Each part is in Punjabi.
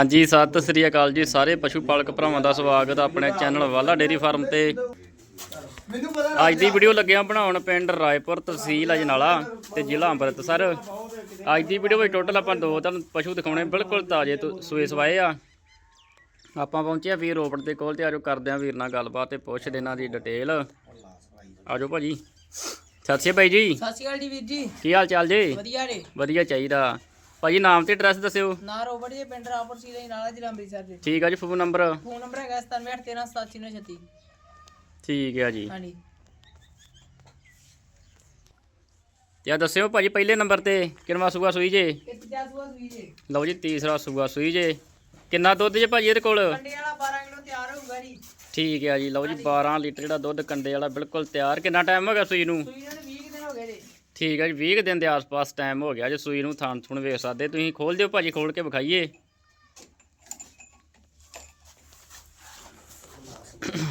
ਹਾਂਜੀ ਸਤਿ ਸ੍ਰੀ ਅਕਾਲ ਜੀ ਸਾਰੇ ਪਸ਼ੂ ਪਾਲਕ ਭਰਾਵਾਂ ਦਾ ਸਵਾਗਤ ਹੈ ਆਪਣੇ ਚੈਨਲ ਵਾਲਾ ਡੇਰੀ ਫਾਰਮ ਤੇ। ਅੱਜ ਦੀ ਵੀਡੀਓ ਲੱਗਿਆ ਬਣਾਉਣ ਪਿੰਡ ਰਾਏਪੁਰ ਤਹਿਸੀਲ ਅਜਨਾਲਾ ਤੇ ਜ਼ਿਲ੍ਹਾ ਅੰਮ੍ਰਿਤਸਰ। ਅੱਜ ਦੀ ਵੀਡੀਓ ਵਿੱਚ ਟੋਟਲ ਆਪਾਂ ਦੋ ਤੁਹਾਨੂੰ ਪਸ਼ੂ ਦਿਖਾਉਣੇ ਬਿਲਕੁਲ ਤਾਜ਼ੇ ਸੂਏ ਸਵਾਏ ਆ। ਆਪਾਂ ਪਹੁੰਚੇ ਆ ਵੀਰ ਰੋਪੜ ਦੇ ਕੋਲ ਤੇ ਆਜੋ ਕਰਦੇ ਆ ਵੀਰ ਨਾਲ ਗੱਲਬਾਤ ਤੇ ਪੁੱਛਦੇ ਇਹਨਾਂ ਦੀ ਡਿਟੇਲ। ਆਜੋ ਭਾਜੀ। ਸਤਿ ਸ਼੍ਰੀ ਅਕਾਲ ਜੀ। ਸਤਿ ਸ਼੍ਰੀ ਅਕਾਲ ਜੀ ਵੀਰ ਜੀ। ਕੀ ਹਾਲ ਚਾਲ ਜੀ? ਵਧੀਆ ਰੇ ਵਧੀਆ ਚਾਹੀਦਾ। ਭਾਜੀ ਨਾਮ ਤੇ ਐਡਰੈਸ ਦੱਸਿਓ। ਨਾ ਰੋਬਟ ਜੀ ਪਿੰਡ ਰਾਪੁਰ ਸੀ ਦੇ ਨਾਲਾ ਜ਼ਿਲ੍ਹਾ ਅੰਮ੍ਰਿਤਸਰ ਦੇ ਠੀਕ ਆ ਜੀ ਫੋਨ ਨੰਬਰ ਫੋਨ ਨੰਬਰ ਹੈਗਾ 9781378936 ਠੀਕ ਹੈ ਜੀ। ਹਾਂਜੀ। ਤੇ ਆ ਦੱਸਿਓ ਭਾਜੀ ਪਹਿਲੇ ਨੰਬਰ ਤੇ ਕਿੰਨਵਾ ਸੂਆ ਸੂਈ ਜੇ? 50 ਸੁਆ ਸੂਈ ਜੇ? ਲਓ ਜੀ ਤੀਸਰਾ ਸੂਆ ਸੂਈ ਜੇ। ਕਿੰਨਾ ਦੁੱਧ ਜੇ ਭਾਜੀ ਇਹਦੇ ਕੋਲ? ਕੰਡੇ ਵਾਲਾ 12 ਕਿਲੋ ਤਿਆਰ ਹੋਊਗਾ ਜੀ। ਠੀਕ ਹੈ ਜੀ ਲਓ ਜੀ 12 ਲੀਟਰ ਜਿਹੜਾ ਦੁੱਧ ਕੰਡੇ ਵਾਲਾ ਬਿਲਕੁਲ ਤਿਆਰ। ਕਿੰਨਾ ਟਾਈਮ ਹੋ ਗਿਆ ਸੂਈ ਨੂੰ? ਸੂਈ ਨੂੰ 20 ਕੁ ਦਿਨ ਹੋ ਗਏ ਜੀ ਠੀਕ ਹੈ ਜੀ 20 ਕੁ ਦਿਨ ਦੇ ਆਸ-ਪਾਸ ਟਾਈਮ ਹੋ ਗਿਆ, ਜੇ ਸੂਈ ਨੂੰ ਥਾਣ ਥੁਣ ਵੇਖ ਸਕਦੇ, ਤੁਸੀਂ ਖੋਲ ਦਿਓ ਭਾਜੀ, ਖੋਲ ਕੇ ਵਿਖਾਈਏ।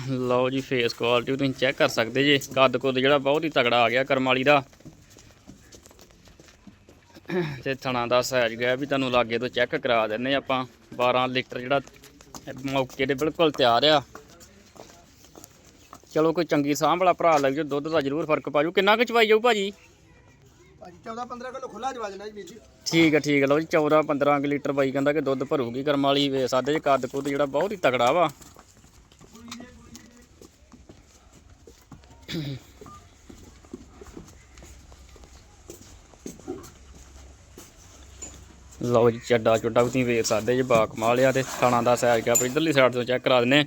ਲਓ ਜੀ ਫੇਸ ਕੁਆਲਿਟੀ ਤੁਸੀਂ ਚੈੱਕ ਕਰ ਸਕਦੇ ਜੇ ਕੱਦ ਕੁੱਦ ਜਿਹੜਾ ਬਹੁਤ ਹੀ ਤਗੜਾ ਆ ਗਿਆ ਕਰਮਾਲੀ ਦਾ। ਤੇ ਥਣਾ ਦਾ ਸਾਈਜ਼ ਗਿਆ ਵੀ ਤੁਹਾਨੂੰ ਲਾਗੇ ਤੋਂ ਚੈੱਕ ਕਰਾ ਦਿੰਨੇ ਆਪਾਂ 12 ਲੀਟਰ ਜਿਹੜਾ ਮੌਕੇ ਦੇ ਬਿਲਕੁਲ ਤਿਆਰ ਆ। ਚਲੋ ਕੋਈ ਚੰਗੀ ਸਾਂਭ ਵਾਲਾ ਭਰਾ ਲੱਗ ਜਾਓ, ਦੁੱਧ ਦਾ ਜ਼ਰੂਰ ਫ਼ਰਕ ਪਾ ਜਾਊ ਕਿੰਨਾ ਕੁ ਚਵਾਈ ਜਾਊ ਭਾਜੀ? ਭਾਜੀ 14 15 ਕਿਲੋ ਖੁੱਲਾ ਜਵਾ ਦੇਣਾ ਜੀ ਵੀਰ ਜੀ। ਠੀਕ ਹੈ ਠੀਕ ਹੈ ਲਓ ਜੀ 14 15 ਲੀਟਰ ਬਾਈ ਕਹਿੰਦਾ ਕਿ ਦੁੱਧ ਭਰੂਗੀ ਕਰਮ ਵਾਲੀ ਵੇ, ਸਾਦੇ ਚ ਕੱਦ ਕੁੱਦ ਜਿਹੜਾ ਬਹੁਤ ਹੀ ਤਗੜਾ ਵਾ। ਲਓ ਜੀ, ਚੱਡਾ ਚੁੱਡਾ ਵੀ ਤੁਸੀਂ ਵੇਖ ਸਕਦੇ ਜੇ ਬਾ ਕਮਾਲ ਤੇ ਥਾਣਾ ਦਾ ਸਾਈਜ਼ ਕਾ ਇਧਰਲੀ ਸਾਈਡ ਤੋਂ ਚੈੱਕ ਕਰਾ ਦਿੰਨੇ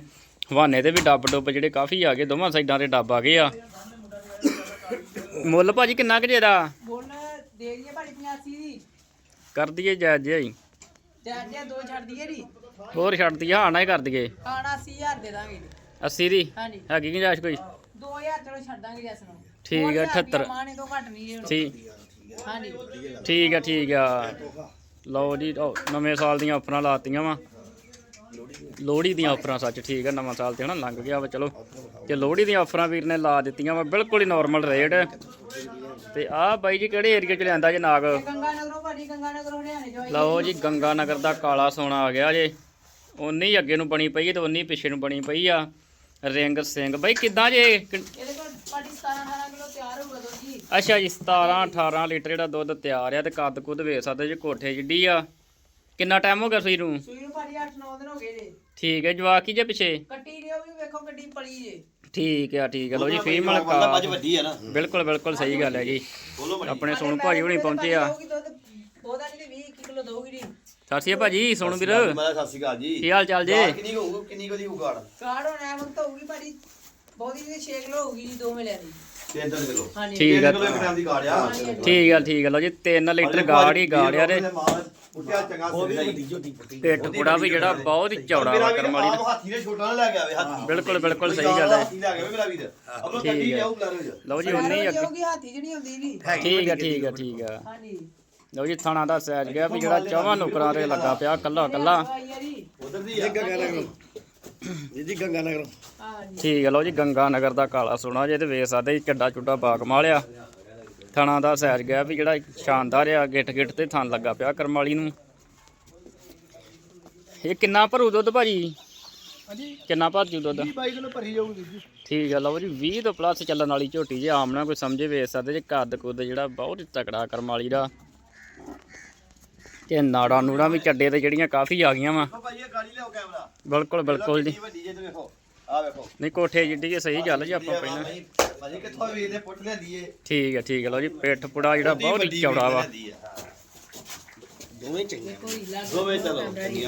ਹਵਾਨੇ ਤੇ ਵੀ ਡੱਬ ਡੁੱਬ ਜਿਹੜੇ ਕਾਫੀ ਆ ਗਏ, ਦੋਵਾਂ ਸਾਈਡਾਂ ਤੇ ਡੱਬ ਆ ਗਏ ਆ। ਮੁੱਲ ਭਾਜੀ ਕਿੰਨਾ ਕੁ ਜੇ ਦਾ? ਦੇ ਦਈਏ ਭਾਜੀ 85 ਦੀ। ਕਰ ਦਈਏ ਜਾਇਜ਼ ਜਿਹਾ ਹੀ। ਚਾਰ ਜਾਂ ਦੋ ਛੱਡ ਦਈਏ ਜੀ। ਹੋਰ ਛੱਡ ਦਈਏ ਹਾਂ ਨਾ ਹੀ ਕਰ ਦਈਏ। ਆਣਾ 80000 ਦੇ ਦਾਂਗੇ ਜੀ। 80 ਦੀ? ਹਾਂਜੀ। ਹੈਗੀ ਕਿ ਜਾਇਜ਼ ਕੋਈ? 2000 ਚਲੋ ਛੱਡ ਦਾਂਗੇ ਜਸ ਨੂੰ। ਠੀਕ ਹੈ, 78 ਮਾਨੇ ਤੋਂ ਘੱਟ ਨਹੀਂ ਜੀ ਹੁਣ। ਠੀਕ। ਹਾਂਜੀ। ਠੀਕ ਆ ਠੀਕ ਆ ਲਓ ਜੀ ਉਹ ਨਵੇਂ ਸਾਲ ਦੀਆਂ ਆਫਰਾਂ ਲਾਤੀਆਂ ਵਾ। ਲੋਹੜੀ ਦੀਆਂ ਆਫਰਾਂ ਸੱਚ ਠੀਕ ਆ ਨਵਾਂ ਸਾਲ ਤੇ ਹਨਾ ਲੰਘ ਗਿਆ ਵਾ ਚਲੋ। ਤੇ ਲੋਹੜੀ ਦੀਆਂ ਆਫਰਾਂ ਵੀਰ ਨੇ ਲਾ ਦਿੱਤੀਆਂ ਵਾ ਬਿਲਕੁਲ ਹੀ ਨਾਰਮਲ ਰੇਟ ਤੇ ਆਹ ਬਾਈ ਜੀ ਕਿਹੜੇ ਏਰੀਆ ਚ ਲਿਆਂਦਾ ਜੇ ਨਾਗ? ਇਹ ਗੰਗਾ ਨਗਰੋਂ ਭਾਜੀ ਗੰਗਾ ਨਗਰੋਂ ਹਰਿਆਣੇ ਜੋ ਆਈ ਲਓ ਜੀ ਗੰਗਾ ਨਗਰ ਦਾ ਕਾਲਾ ਸੋਨਾ ਆ ਗਿਆ ਜੇ। ਉਨੀ ਹੀ ਅੱਗੇ ਨੂੰ ਬਣੀ ਪਈ ਹੈ ਤੇ ਉਨੀ ਹੀ ਪਿੱਛੇ ਨੂੰ ਬਣੀ ਪਈ ਆ। ਰਿੰਗ ਸਿੰਘ ਬਾਈ ਕਿੱਦਾਂ ਜੇ? ਕਿ- ਇਹਦੇ ਕੋਲ ਭਾਜੀ 17 18 ਕਿਲੋ ਤਿਆਰ ਹੋਊਗਾ ਦੋ ਜੀ। ਅੱਛਾ ਜੀ 17 18 ਲੀਟਰ ਜਿਹੜਾ ਦੁੱਧ ਤਿਆਰ ਆ ਤੇ ਕੱਦ ਕੁੱਦ ਵੇਖ ਸਕਦੇ ਜੇ ਕੋਠੇ ਜਿੱਡੀ ਆ। ਕਿੰਨਾ ਟਾਈਮ ਹੋ ਗਿਆ ਸੂਈ ਨੂੰ? ਸੂਈ ਨੂੰ ਭਾਜੀ 8 9 ਦਿਨ ਹੋ ਗਏ ਜੇ। ਠੀਕ ਹੈ ਜਵਾਕ ਜੇ ਪਿੱਛੇ? ਕੱਟੀ ਦਿਓ ਵੀ ਵੇਖੋ ਗੱਡੀ ਪਲੀ ਜੇ ਠੀਕ ਆ ਠੀਕ ਆ। ਲੋ ਜੀ ਫੀਮੇਲ ਕਾ ਵੱਡੀ ਨਾ। ਬਿਲਕੁਲ ਬਿਲਕੁਲ ਸਹੀ ਗੱਲ ਹੈ ਜੀ ਬੋਲੋ ਆਪਣੇ ਸੋਨੂ ਭਾਜੀ ਹੁਣੀ ਪਹੁੰਚੇ ਆ। ਦੋਗੀ ਦੁੱਧ ਉਹਦਾ ਨਹੀਂ 20 21 ਕਿਲੋ ਦੋਗੀ ਜੀ ਸਤਿ ਸ਼੍ਰੀ ਅਕਾਲ ਭਾਜੀ ਸੋਨੂ ਵੀਰ। ਮੈਂ ਸਤਿ ਸ਼੍ਰੀ ਅਕਾਲ ਜੀ। ਕੀ ਹਾਲ ਚਾਲ ਜੀ? ਗਾੜ ਕਿੰਨੀ ਕੁ ਹੋਊ ਕਿੰਨੀ ਕਦੀ ਹੋਊ ਗਾੜ ਕਾਰਡ ਹੁਣ ਵਕਤ ਹੋਊਗੀ ਭਾਜੀ। ਬਹੁਤੀ ਜੀ 6 ਕਿਲੋ ਹੋਊਗੀ ਜੀ ਦੋ ਮਿਲਿਆ ਦੀ। 3 ਕਿਲੋ ਹਾਂਜੀ। ਠੀਕ ਆ। 3 ਕਿਲੋ ਇੱਕ ਟਾਈਮ ਦੀ ਗਾੜ ਆ। ਠੀਕ ਆ ਠੀਕ ਆ। ਲੋ ਜੀ 3 ਲੀਟਰ ਗਾੜ ਹੀ ਗਾੜ ਆ ਤੇ ਉੱਠਿਆ ਚੰਗਾ ਸਿੱਧਾ ਪਿੱਠ ਪੁੜਾ ਵੀ ਜਿਹੜਾ ਬਹੁਤ ਹੀ ਚੌੜਾ ਵਾ ਕਰਮ ਵਾਲੀ ਦਾ। ਹਾਥੀ ਨੇ ਛੋਟਾ ਨਾ ਲੈ ਕੇ ਆਵੇ ਹਾਥੀ ਬਿਲਕੁਲ ਬਿਲਕੁਲ ਸਹੀ ਗੱਲ ਹੈ ਹਾਥੀ ਲੈ ਕੇ ਆਵੇ ਮੇਰਾ ਵੀਰ। ਆਪਣਾ ਠੀਕ ਗੱਡੀ ਹੈ। ਜਾਊ ਬਲਰ ਵਿੱਚ ਲਓ ਜੀ। ਉਨੀ ਹੀ ਅੱਗੇ ਹਾਥੀ ਜਿਹੜੀ ਹੁੰਦੀ ਜੀ ਠੀਕ ਆ ਠੀਕ ਆ ਠੀਕ ਆ। ਹਾਂਜੀ। ਲਓ ਜੀ ਥਾਣਾ ਦਾ ਸੈਜ ਗਿਆ ਵੀ ਜਿਹੜਾ ਚੌਵਾਂ ਨੁਕਰਾਂ ਤੇ ਲੱਗਾ ਪਿਆ ਕੱਲਾ ਕੱਲਾ ਉਧਰ ਦੀ ਆ। ਜੀ ਗੰਗਾ ਨਗਰ। ਠੀਕ ਹੈ ਲਓ ਜੀ ਗੰਗਾ ਨਗਰ ਦਾ ਕਾਲਾ ਸੋਨਾ ਜੇ ਤੇ ਵੇਖ ਸਕਦੇ ਚੱਡਾ ਚੁੱਡਾ ਬਾਗ ਮਾਲਿਆ ਥਣਾ ਦਾ ਸੈਜ ਗਿਆ ਵੀ ਜਿਹੜਾ ਸ਼ਾਨਦਾਰ ਆ ਗਿੱਟ ਗਿੱਟ ਤੇ ਥਣ ਲੱਗਾ ਪਿਆ ਕਰਮ ਵਾਲੀ ਨੂੰ। ਇਹ ਕਿੰਨਾ ਭਰੂ ਦੁੱਧ ਭਾਜੀ? ਹਾਂਜੀ। ਕਿੰਨਾ ਭਰ ਜੂ ਦੁੱਧ? 22 ਕਿਲੋ ਭਰੀ ਜਾਊਗੀ ਜੀ। ਠੀਕ ਹੈ ਲਓ ਜੀ 20 ਤੋਂ ਪਲੱਸ ਚੱਲਣ ਵਾਲੀ ਝੋਟੀ ਜੇ ਆਮ ਨਾ ਕੋਈ ਸਮਝੇ ਵੇਚ ਸਕਦੇ ਜੇ ਕੱਦ ਕੁੱਦ ਜਿਹੜਾ ਬਹੁਤ ਤਕੜਾ ਕਰਮ ਵਾਲੀ ਦਾ। ਤੇ ਨਾੜਾ ਨੂੜਾ ਵੀ ਚੱਡੇ ਤੇ ਜਿਹੜੀਆਂ ਕਾਫੀ ਆ ਗਈਆਂ ਵਾ। ਬਿਲਕੁਲ ਬਿਲਕੁਲ ਜੀ। ਆ ਵੇਖੋ। ਨਹੀਂ ਕੋਠੇ ਜਿੱਡੀ ਜੇ ਸਹੀ ਗੱਲ ਜੀ ਆਪਾਂ ਪਹਿਲਾਂ। ਭਾਜੀ ਕਿੱਥੋਂ ਵੇਚਦੇ ਪੁੱਟ ਲੈਂਦੀ ਏ। ਠੀਕ ਹੈ ਠੀਕ ਹੈ ਲਓ ਜੀ ਪਿੱਠ ਪੁੜਾ ਜਿਹੜਾ ਬਹੁਤ ਹੀ ਚੌੜਾ ਵਾ। ਦੋਵੇਂ ਚੰਗੇ ਦੋਵੇਂ ਚਲੋ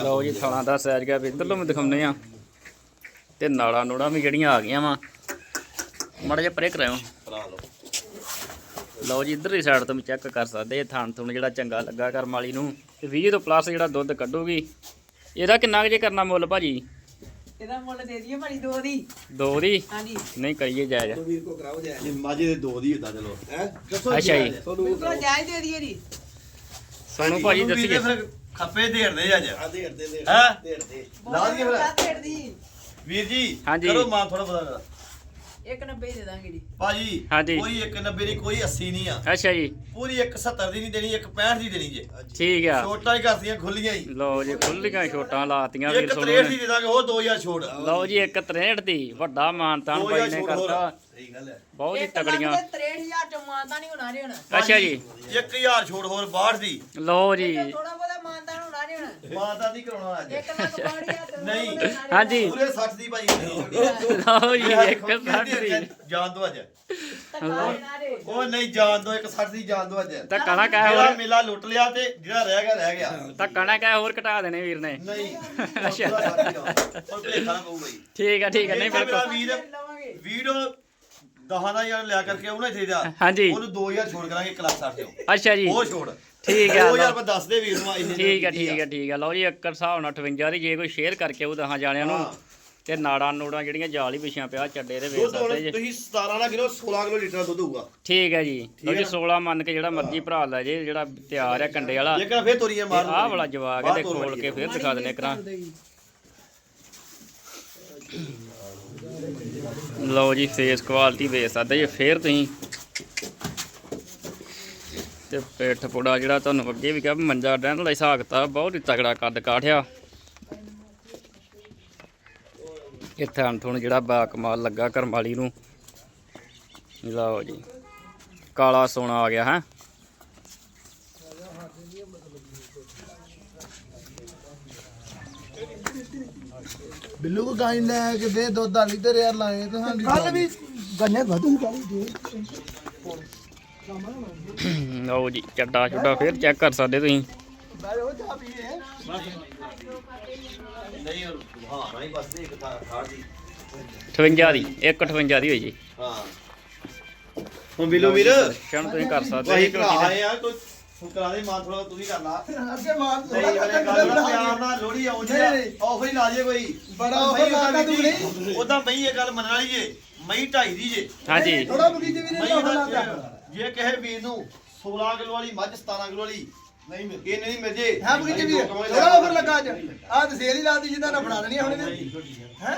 ਲਓ ਜੀ ਥਾਣਾ ਦਾ ਸੈਜ ਗਿਆ ਵੀ ਇੱਧਰਲੋਂ ਵੀ ਦਿਖਾਉਂਦੇ ਆ। ਤੇ ਨਾੜਾ ਨੂੜਾ ਵੀ ਜਿਹੜੀਆਂ ਆ ਗਈਆਂ ਵਾ। ਮਾੜਾ ਜਿਹਾ ਪਰੇ ਕਰਾਓ ਲਓ। ਜੀ ਇੱਧਰਲੀ ਸਾਈਡ ਤੋਂ ਵੀ ਚੈੱਕ ਕਰ ਸਕਦੇ ਇਹ ਥਾਣ ਥੁਣ ਜਿਹੜਾ ਚੰਗਾ ਲੱਗਾ ਕਰਮ ਵਾਲੀ ਨੂੰ। ਤੇ 20 ਤੋਂ ਪਲੱਸ ਜਿਹੜਾ ਦੁੱਧ ਕੱਢੂਗੀ। ਇਹਦਾ ਕਿੰਨਾ ਕੁ ਜੇ ਕਰਨਾ ਮੁੱਲ ਭਾਜੀ? ਇਹਦਾ ਮੁੱਲ ਦੇ ਦਈਏ ਭਾਈ ਦੋ ਦੀ। ਦੋ ਦੀ? ਹਾਂਜੀ। ਨਹੀਂ ਕਰੀਏ ਜਾਇਜ਼। ਵੀਰ ਕੋ ਕਰਾਓ ਜਾਇ ਇਹ ਮਾਝੇ ਦੇ ਦੋ ਦੀ ਹੁੰਦਾ ਚਲੋ। ਹੈ? ਦੱਸੋ ਅੱਛਾ ਜੀ। ਤੁਹਾਨੂੰ ਜਾਇਜ਼ ਦੇ ਦਈਏ ਜੀ। ਸਾਨੂੰ ਭਾਜੀ ਦੱਸੀਏ। ਫਿਰ ਖੱਪੇ ਦੇਰਦੇ ਅੱਜ। ਆ ਦੇਰ ਦੇ ਦੇਰ ਦੇ ਲਾ ਦਈਏ ਫਿਰ। ਲਾ ਦੀ ਵੀਰ ਜੀ ਕਰੋ ਮਾਂ ਥੋੜਾ ਬਦਲ 190 ਦੇ ਦਾਂਗੇ ਜੀ। ਭਾਜੀ ਹਾਂਜੀ। ਕੋਈ 190 ਨਹੀਂ ਕੋਈ 80 ਨਹੀਂ ਆ। ਅੱਛਾ ਜੀ। ਪੂਰੀ 170 ਦੀ ਨਹੀਂ ਦੇਣੀ 165 ਦੀ ਦੇਣੀ ਜੇ। ਠੀਕ ਆ। ਛੋਟਾਂ ਹੀ ਕਰਦੀਆਂ ਖੁੱਲੀਆਂ ਹੀ। ਲਓ ਜੀ ਖੁੱਲੀਆਂ ਛੋਟਾਂ ਲਾਤੀਆਂ ਵੀਰ 163 ਸੋਹਣੇ ਦੀ ਦੇ ਦਾਂਗੇ ਉਹ 2000 ਛੋੜ ਲਓ ਜੀ 163 ਦੀ ਵੱਡਾ ਮਾਨਤਾਨ ਦੋ ਭਾਈ ਹਜ਼ਾਰ ਨੇ ਛੋਟ ਹੋਰ। ਕਰਤਾ। ਸਹੀ ਗੱਲ ਹੈ। ਬਹੁਤ ਹੀ ਇੱਕ ਲੱਖ ਤਗੜੀਆਂ। ਤੇ 63000 ਚ ਮਾਨਤਾ ਨਹੀਂ ਹੋਣਾ ਜੀ ਹੁਣ। ਅੱਛਾ ਜੀ। 1000 ਛੋੜ ਹੋਰ 62 ਦੀ। ਲਓ ਜੀ। ਥੋੜਾ ਮਾਤਾ ਦੀ ਕਰਾਉਣਾ ਅੱਜ। ਇੱਕ ਲੱਖ 62000 ਤੇ ਨਹੀਂ। ਹਾਂਜੀ। ਪੂਰੇ 60 ਦੀ ਭਾਜੀ ਲਓ ਜੀ ਇੱਕ 60 ਦੀ ਜਾਣ ਦੋ ਅੱਜ। ਉਹ ਨਹੀਂ ਜਾਣ ਦੋ ਇੱਕ 60 ਦੀ ਜਾਣ ਦੋ ਅੱਜ। ਧੱਕਾ ਨਾ ਕਹਿ ਮੇਰਾ ਹੋਰ ਮੇਲਾ ਲੁੱਟ ਲਿਆ ਤੇ ਜਿਹੜਾ ਰਹਿ ਗਿਆ ਰਹਿ ਗਿਆ। ਧੱਕਾ ਨਾ ਕਹਿ ਹੋਰ ਘਟਾ ਦੇਣੇ ਵੀਰ ਨੇ। ਨਹੀਂ। ਅੱਛਾ। ਹੁਣ ਭੇਖਾ ਨਾ ਪਊ ਬਈ। ਠੀਕ ਆ ਠੀਕ ਆ। ਨਹੀਂ ਤਾਂ ਬਿਲਕੁਲ। ਵੀਰ ਵੀਡੀਓ ਦਹਾਂ ਦਾ ਯਾਰ ਲਿਆ ਕਰਕੇ ਉਹਨੇ ਚਾਹੀਦਾ ਹਾਂਜੀ। ਉਹਨੂੰ 2000 ਛੋੜ ਕਰਾਂਗੇ 1 ਲੱਖ 60 ਦਿਓ। ਅੱਛਾ ਜੀ। ਉਹ ਛੋੜ। ਠੀਕ ਆ, 2000 ਲਓ। ਰੁਪਏ ਦੱਸ ਦੇ ਵੀਰ ਨੂੰ ਇੰਨੇ ਠੀਕ ਆ ਠੀਕ ਆ ਠੀਕ ਆ। ਲਓ ਜੀ ਇੱਕ ਹਿਸਾਬ ਨਾਲ 58 ਦੀ ਜੇ ਕੋਈ ਸ਼ੇਅਰ ਕਰਕੇ ਉਹ ਦਹਾਂ ਜਾਣਿਆਂ ਨੂੰ ਹਾਂ। ਤੇ ਨਾੜਾਂ ਨੂੜਾਂ ਜਿਹੜੀਆਂ ਜਾਲ ਹੀ ਵਿਛੀਆਂ ਪਿਆ ਚੱਡੇ ਦੇ ਵੇਚ ਸਕਦੇ ਜੀ। ਤੁਸੀਂ 17 ਨਾ ਕਿਲੋ 16 ਕਿਲੋ ਲੀਟਰ ਦੁੱਧ ਹੋਊਗਾ। ਠੀਕ ਹੈ ਜੀ। ਲਓ ਹੈ ਜੀ ਨਾ? 16 ਮੰਨ ਕੇ ਜਿਹੜਾ ਮਰਜ਼ੀ ਭਰਾ ਲੈ ਜੇ ਜਿਹੜਾ ਤਿਆਰ ਆ ਕੰਡੇ ਵਾਲਾ। ਲੇਕਿਨ ਫੇਰ ਤੋਰੀਆਂ ਮਾਰ ਆਹ ਵਾਲਾ ਜਵਾਗ ਇਹਦੇ ਖੋਲ ਕੇ ਫਿਰ ਦਿਖਾ ਦਿੰਨੇ ਕਰਾਂ। ਲਓ ਜੀ ਫੇਸ ਕੁਆਲਿਟੀ ਵੇਖ ਸਕਦੇ ਜੇ ਫੇਰ ਤੁਸੀਂ ਤੇ ਪੇਠ ਪੁੜਾ ਜਿਹੜਾ ਤੁਹਾਨੂੰ ਅੱਗੇ ਵੀ ਕਿਹਾ ਮੰਜਾ ਡੈਣ ਲਈ ਸਾਖਤਾ ਬਹੁਤ ਹੀ ਤਗੜਾ ਕੱਦ ਕਾਠਿਆ। ਇੱਥੇ ਤੁਹਾਨੂੰ ਜਿਹੜਾ ਬਾ ਕਮਾਲ ਲੱਗਾ ਕਰਮਾਲੀ ਨੂੰ। ਲਓ ਜੀ ਕਾਲਾ ਸੋਨਾ ਆ ਗਿਆ ਹੈ। ਬਿੱਲੂ ਕੋ ਗਾਈ ਲੈ ਕੇ ਦੇ ਦੁੱਧ ਆਲੀ ਤੇ ਰਿਆ ਲਾਏ ਤੇ ਹਾਂ ਕੱਲ ਵੀ ਗੰਨੇ ਵਧੂ ਕਾਲੀ ਦੇ ਲਓ ਜੀ ਚੱਡਾ ਚੁੱਡਾ ਫੇਰ ਚੈੱਕ ਕਰ ਸਕਦੇ ਤੁਸੀਂ। ਬਾਹਰ ਜਾ ਪੀਏ ਨਹੀਂ ਹਾਂ ਨਹੀਂ ਬਸ ਇੱਕ ਥਾਂ ਖਾੜ ਦੀ 58 ਦੀ 158 ਦੀ ਹੋਈ ਜੀ। ਹਾਂ ਹੁਣ ਬਿੱਲੋ ਵੀਰ ਸ਼ਣ ਤੁਸੀਂ ਕਰ ਸਕਦੇ ਝੋਟੀ ਆਏ ਆ ਕੋਈ ਫੁਕਰਾ ਦੇ ਮਾਂ ਥੋੜਾ ਤੂੰ ਵੀ ਕਰ ਲਾ। ਅੱਗੇ ਮਾਰ ਨਹੀਂ ਹਲੇ ਗੱਲ ਦਾ ਪਿਆਰ ਨਾਲ ਲੋੜੀ ਆਉਂਦੀ ਆ। ਆਫਰ ਹੀ ਲਾ ਜੇ ਕੋਈ। ਬੜਾ offer ਲਾਤਾ ਤੂੰ ਨਹੀਂ। ਉਦਾਂ ਮਈ ਇਹ ਗੱਲ ਮੰਨਣ ਵਾਲੀ ਮਈ ਢਾਈ ਦੀ ਜੇ। ਹਾਂਜੀ। ਥੋੜਾ ਬਗੀਚੇ ਵੀ ਮਈ ਨਹੀਂ ਦਾ ਲਾਤਾ ਜੇ ਕਹੇ ਵੀਰ ਨੂੰ 16 ਕਿਲੋ ਵਾਲੀ ਮੱਝ 17 ਕਿਲੋ ਵਾਲੀ ਨਹੀਂ ਮਿਲ ਇਹ ਨਹੀਂ ਮਿਲ ਜੇ। ਹਾਂ ਬਗੀਚੇ ਵੀ ਥੋੜਾ ਆਫਰ ਲੱਗਾ ਅੱਜ। ਆਹ ਤੇ ਸੇਲ ਹੀ ਲਾਤੀ ਜਿੱਦਾਂ ਨਾ ਬਣਾ ਦੇਣੀ ਹੁਣ ਹੈ?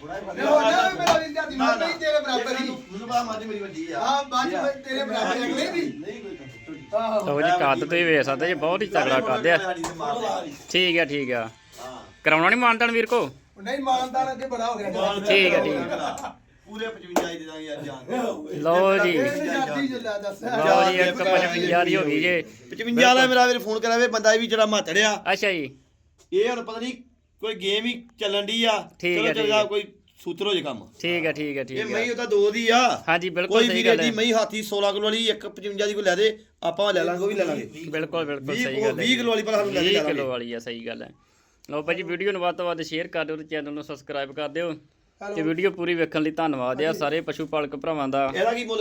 ਥੋੜਾ ਇਹ ਹੋ ਜਾ ਮੇਰਾ ਵੀ ਜਾਂਦੀ ਮੈਂ ਨਹੀਂ ਤੇਰੇ ਬਰਾਬਰ ਹੀ। ਮੈਨੂੰ ਪਤਾ ਮੱਝ ਮੇਰੀ ਵੱਡੀ ਆ। ਹਾਂ ਬਾਅਦ ਚ ਤੇਰੇ ਬਰਾਬਰ ਹੀ ਅਗਲੇ ਵੀ। ਨਹੀਂ ਕੋਈ ਆਹੋ। ਲਓ ਜੀ ਕੱਦ ਤੁਸੀਂ ਵੇਖ ਸਕਦੇ ਜੀ ਬਹੁਤ ਹੀ ਤਗੜਾ ਕੱਦ ਆ। ਠੀਕ ਆ ਠੀਕ ਆ। ਹਾਂ। ਕਰਾਉਣਾ ਨਹੀਂ ਮਾਨਤਨ ਵੀਰ ਕੋ? ਨਹੀਂ ਮਾਨਦਾਰ ਅੱਗੇ ਬੜਾ ਹੋ ਗਿਆ। ਠੀਕ ਆ, ਠੀਕ ਆ। ਪੂਰੇ 55 ਦੇ ਦਾਂਗੇ ਯਾਰ ਜਾਨ ਲਓ ਜੀ। ਇਹ ਜਾਂਦੀ ਜੁੱਲਾ ਦੱਸ। ਲਓ ਜੀ ਇੱਕ 55 ਦੀ ਹੋ ਗਈ ਜੇ। 55 ਵਾਲਾ ਮੇਰਾ ਵੀਰ ਫੋਨ ਕਰਾਵੇ ਬੰਦਾ ਵੀ ਜਿਹੜਾ ਮਾਤੜਿਆ ਅੱਛਾ ਜੀ। ਇਹ ਹੁਣ ਪਤਾ ਨਹੀਂ ਕੋਈ ਗੇਮ ਹੀ ਚੱਲਣ ਦੀ ਆ। ਠੀਕ ਚਲੋ ਹੈ, ਚੱਲ ਠੀਕ ਜਾ ਹੈ। ਕੋਈ ਸੂਤਰ ਹੋ ਜੇ ਕੰਮ। ਠੀਕ ਆ ਠੀਕ ਆ ਇਹ ਠੀਕ ਮਈ ਆ ਉਹਦਾ ਦੋ ਦੀ ਆ। ਹਾਂਜੀ ਬਿਲਕੁਲ ਕੋਈ ਸਹੀ ਵੀ ਗੱਲ ਰੇਡੀ ਹੈ। ਮਈ ਹਾਥੀ 16 ਕਿਲੋ ਵਾਲੀ 155 ਦੀ ਕੋਈ ਲੈ ਦੇ ਆਪਾਂ ਲੈ ਲਾਂਗੇ ਉਹ ਵੀ ਲੈ ਲਾਂਗੇ। ਬਿਲਕੁਲ ਬਿਲਕੁਲ 20 ਸਹੀ ਗੱਲ ਹੈ 20 ਕਿਲੋ ਵਾਲੀ ਪਰ ਸਾਨੂੰ ਲੈ 20 ਕੇ ਕਿਲੋ ਵਾਲੀ ਆ ਸਹੀ ਗੱਲ ਹੈ। ਲਓ ਭਾਜੀ ਵੀਡੀਓ ਨੂੰ ਵੱਧ ਤੋਂ ਵੱਧ ਸ਼ੇਅਰ ਕਰ ਦਿਓ ਤੇ ਚੈਨਲ ਨੂੰ ਸਬਸਕ੍ਰਾਈਬ ਕਰ ਦਿਓ। ਤੇ ਵੀਡੀਓ ਪੂਰੀ ਵੇਖਣ ਲਈ ਧੰਨਵਾਦ ਆ ਸਾਰੇ ਪਸ਼ੂ ਪਾਲਕ ਭਰਾਵਾਂ ਦਾ। ਇਹਦਾ ਕੀ ਮੁੱਲ